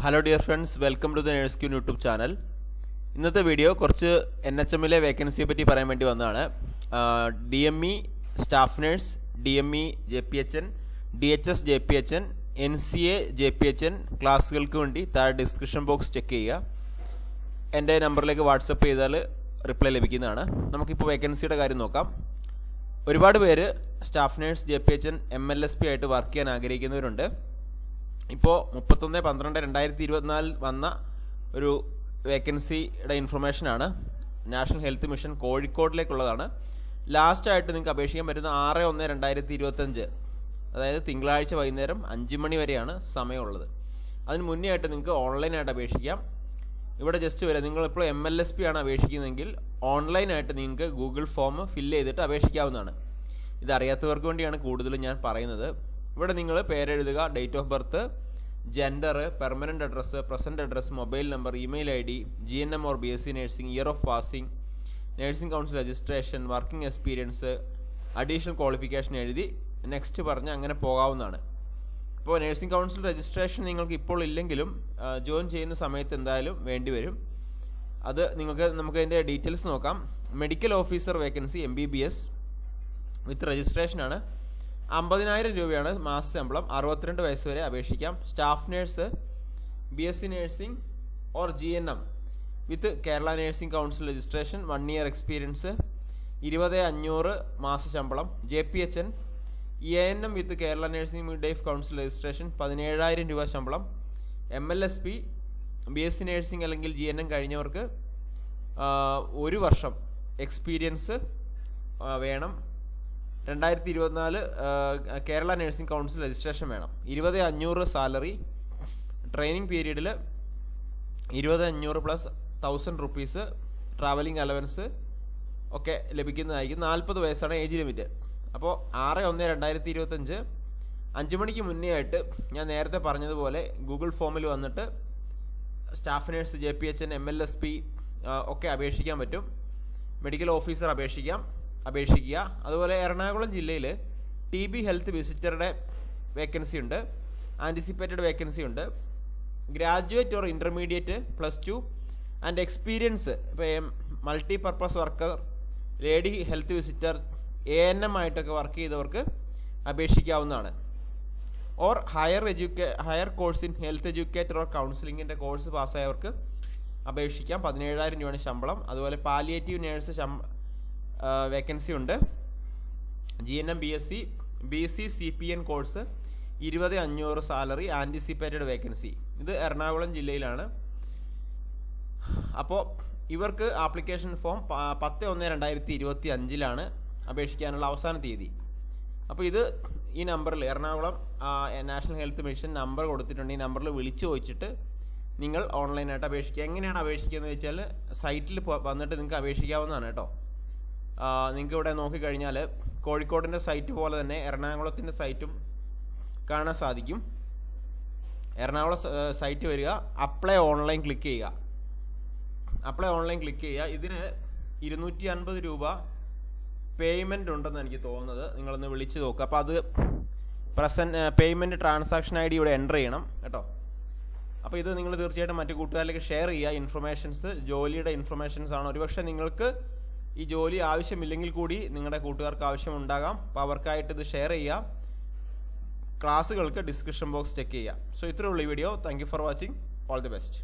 Hello dear friends welcome to the nurse YouTube channel ഇന്നത്തെ video കുറച്ച് N H എമ്മിലെ വേക്കൻസിയെ പറ്റി പറയാൻ വേണ്ടി വന്നതാണ്. D M E staff nurse D M E J P H N D H S J P H N N C A J P H N ക്ലാസ്സുകൾക്ക് വേണ്ടി താഴെ ഡിസ്ക്രിപ്ഷൻ ബോക്സ് ചെക്ക് ചെയ്യുക. എന്റെ നമ്പറിലേക്ക് വാട്സപ്പ് ചെയ്താൽ റിപ്ലൈ ലഭിക്കുന്നതാണ്. നമുക്കിപ്പോൾ വേക്കൻസിയുടെ കാര്യം നോക്കാം. ഒരുപാട് പേര് staff nurse J P H N M L S P ആയിട്ട് വർക്ക് ചെയ്യാൻ ആഗ്രഹിക്കുന്നവരുണ്ട്. ഇപ്പോൾ മുപ്പത്തൊന്ന് പന്ത്രണ്ട് രണ്ടായിരത്തി ഇരുപത്തിനാലിൽ വന്ന ഒരു വേക്കൻസിയുടെ ഇൻഫർമേഷനാണ്. നാഷണൽ ഹെൽത്ത് മിഷൻ കോഴിക്കോടിലേക്കുള്ളതാണ്. ലാസ്റ്റായിട്ട് നിങ്ങൾക്ക് അപേക്ഷിക്കാൻ പറ്റുന്ന ആറ് ഒന്ന് രണ്ടായിരത്തി ഇരുപത്തഞ്ച് അതായത് തിങ്കളാഴ്ച വൈകുന്നേരം അഞ്ച് മണി വരെയാണ് സമയമുള്ളത്. അതിന് മുന്നേ ആയിട്ട് നിങ്ങൾക്ക് ഓൺലൈനായിട്ട് അപേക്ഷിക്കാം. ഇവിടെ ജസ്റ്റ് വരാം. നിങ്ങളിപ്പോൾ എം എൽ എസ് പി ആണ് അപേക്ഷിക്കുന്നതെങ്കിൽ ഓൺലൈനായിട്ട് നിങ്ങൾക്ക് ഗൂഗിൾ ഫോം ഫില്ല് ചെയ്തിട്ട് അപേക്ഷിക്കാവുന്നതാണ്. ഇതറിയാത്തവർക്ക് വേണ്ടിയാണ് കൂടുതലും ഞാൻ പറയുന്നത്. ഇവിടെ നിങ്ങൾ പേരെഴുതുക date of birth gender permanent address present address mobile number email I D G N M or B S C nursing year of passing nursing council registration working experience additional qualification എഴുതി next പറഞ്ഞ് അങ്ങനെ പോകാവുന്നതാണ്. ഇപ്പോൾ nursing council registration നിങ്ങൾക്ക് ഇപ്പോൾ ഇല്ലെങ്കിലും join ചെയ്യുന്ന സമയത്ത് എന്തായാലും വേണ്ടിവരും അത് നിങ്ങൾക്ക് നമുക്ക് അതിന്റെ ഡീറ്റെയിൽസ് നോക്കാം. Medical officer vacancy M B B S with രജിസ്ട്രേഷനാണ് അമ്പതിനായിരം രൂപയാണ് മാസ ശമ്പളം. അറുപത്തിരണ്ട് വയസ്സ് വരെ അപേക്ഷിക്കാം. Staff nurse B S C nursing or G N M with Kerala nursing council registration one year experience ഇരുപത് അഞ്ഞൂറ് മാസ ശമ്പളം. J P H N A N M with Kerala nursing mid life council registration പതിനേഴായിരം രൂപ ശമ്പളം. M L S P B S C nursing അല്ലെങ്കിൽ G N M കഴിഞ്ഞവർക്ക് ഒരു വർഷം എക്സ്പീരിയൻസ് വേണം. രണ്ടായിരത്തി ഇരുപത്തിനാല് കേരള നഴ്സിംഗ് കൗൺസിൽ രജിസ്ട്രേഷൻ വേണം. ഇരുപത് അഞ്ഞൂറ് സാലറി ട്രെയിനിങ് പീരീഡിൽ ഇരുപത് അഞ്ഞൂറ് plus thousand rupees travelling allowance ഒക്കെ ലഭിക്കുന്നതായിരിക്കും. നാൽപ്പത് വയസ്സാണ് ഏജ് ലിമിറ്റ്. അപ്പോൾ ആറ് ഒന്ന് രണ്ടായിരത്തി ഇരുപത്തഞ്ച് അഞ്ച് മണിക്ക് മുന്നേ ആയിട്ട് ഞാൻ നേരത്തെ പറഞ്ഞതുപോലെ ഗൂഗിൾ ഫോമിൽ വന്നിട്ട് staff nurse J P H N M L S P ഒക്കെ അപേക്ഷിക്കാൻ പറ്റും. മെഡിക്കൽ ഓഫീസർ അപേക്ഷിക്കാം. അപേക്ഷിക്കുക. അതുപോലെ എറണാകുളം ജില്ലയിൽ ടി ബി ഹെൽത്ത് വിസിറ്ററുടെ വേക്കൻസി ഉണ്ട്. ആന്റിസിപ്പേറ്റഡ് വേക്കൻസി ഉണ്ട്. Graduate or intermediate plus two and experience ഇപ്പോൾ multi purpose worker lady health visitor A N M ആയിട്ടൊക്കെ വർക്ക് ചെയ്തവർക്ക് അപേക്ഷിക്കാവുന്നതാണ്. Or higher educa higher course in health educator or കൗൺസിലിങ്ങിന്റെ course പാസ്സായവർക്ക് അപേക്ഷിക്കാം. പതിനേഴായിരം രൂപയാണ് ശമ്പളം. അതുപോലെ പാലിയേറ്റീവ് നേഴ്സ് ശമ്പ വേക്കൻസി ഉണ്ട്. G N M B S C B C C P N course ഇരുപത് അഞ്ഞൂറ് സാലറി ആന്റിസിപ്പേറ്റഡ് വേക്കൻസി ഇത് എറണാകുളം ജില്ലയിലാണ്. അപ്പോൾ ഇവർക്ക് ആപ്ലിക്കേഷൻ ഫോം പത്ത് ഒന്ന് രണ്ടായിരത്തി ഇരുപത്തി അഞ്ചിലാണ് അപേക്ഷിക്കാനുള്ള അവസാന തീയതി. അപ്പോൾ ഇത് ഈ നമ്പറിൽ Ernakulam national health mission number കൊടുത്തിട്ടുണ്ട്. ഈ നമ്പറിൽ വിളിച്ചു ചോദിച്ചിട്ട് നിങ്ങൾ ഓൺലൈനായിട്ട് അപേക്ഷിക്കുക. എങ്ങനെയാണ് അപേക്ഷിക്കുക എന്ന് വെച്ചാൽ സൈറ്റിൽ വന്നിട്ട് നിങ്ങൾക്ക് അപേക്ഷിക്കാവുന്നതാണ് കേട്ടോ. നിങ്ങൾക്ക് ഇവിടെ നോക്കിക്കഴിഞ്ഞാൽ കോഴിക്കോടിന്റെ സൈറ്റ് പോലെ തന്നെ എറണാകുളത്തിന്റെ സൈറ്റും കാണാൻ സാധിക്കും. എറണാകുളം സൈറ്റ് വരിക അപ്ലൈ ഓൺലൈൻ ക്ലിക്ക് ചെയ്യുക. അപ്ലൈ ഓൺലൈൻ ക്ലിക്ക് ചെയ്യുക. ഇതിന് ഇരുന്നൂറ്റി അൻപത് രൂപ പേയ്മെന്റ് ഉണ്ടെന്ന് എനിക്ക് തോന്നുന്നത്. നിങ്ങളൊന്ന് വിളിച്ച് നോക്കുക അപ്പോൾ അത് present payment transaction I D ഇവിടെ എന്റർ ചെയ്യണം കേട്ടോ. അപ്പോൾ ഇത് നിങ്ങൾ തീർച്ചയായിട്ടും മറ്റു കൂട്ടുകാരിലേക്ക് ഷെയർ ചെയ്യുക. ഇൻഫർമേഷൻസ് ജോലിയുടെ ഇൻഫർമേഷൻസ് ആണ്. ഒരുപക്ഷെ നിങ്ങൾക്ക് ഈ ജോലി ആവശ്യമില്ലെങ്കിൽ കൂടി നിങ്ങളുടെ കൂട്ടുകാർക്ക് ആവശ്യമുണ്ടാകാം. അപ്പോൾ അവർക്കായിട്ട് ഇത് ഷെയർ ചെയ്യാം. ക്ലാസ്സുകൾക്ക് ഡിസ്ക്രിപ്ഷൻ ബോക്സ് ചെക്ക് ചെയ്യാം. സോ ഇത്രയുള്ള video thank for watching all the best